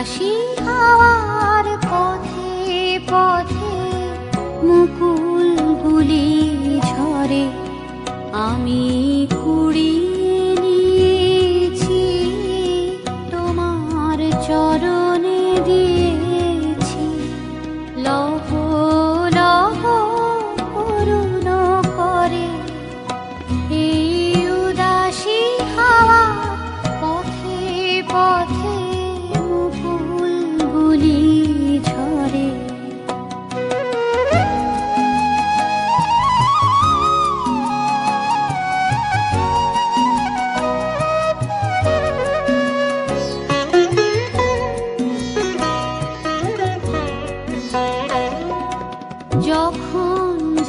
বাসি হাওয়ার পথে পথে মুকুলগুলি ঝরে। আমি কুড়ি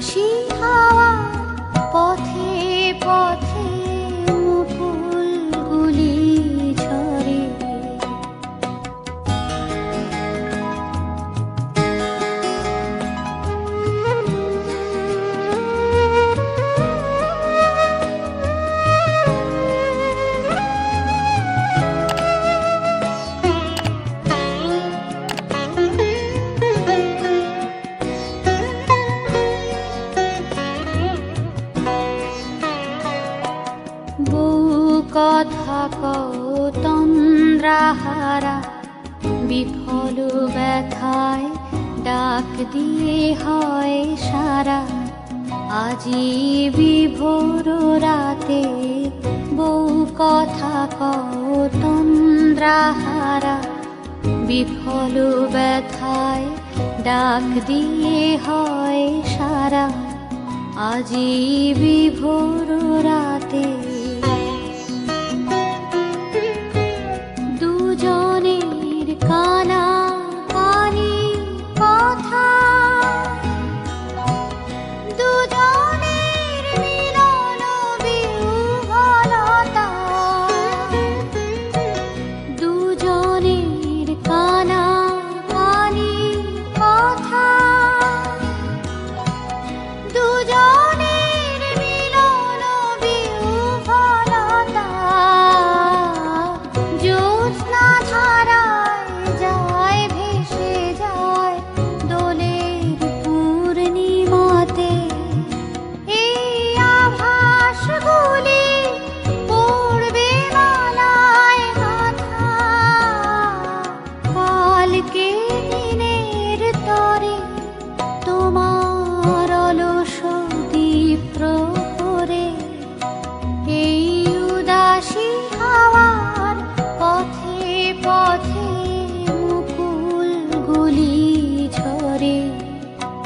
She. কথা তন্দ্রাহারা বিফল ব্যথায় ডাক দিয়ে হয় সারা। আজি বিভোর রাতে বউ কথা তন্দ্রাহারা বিফল ব্যথায় ডাক দিয়ে হয় সারা। আজি বিভোর রাতে তরে তোমার অলস দীপ্র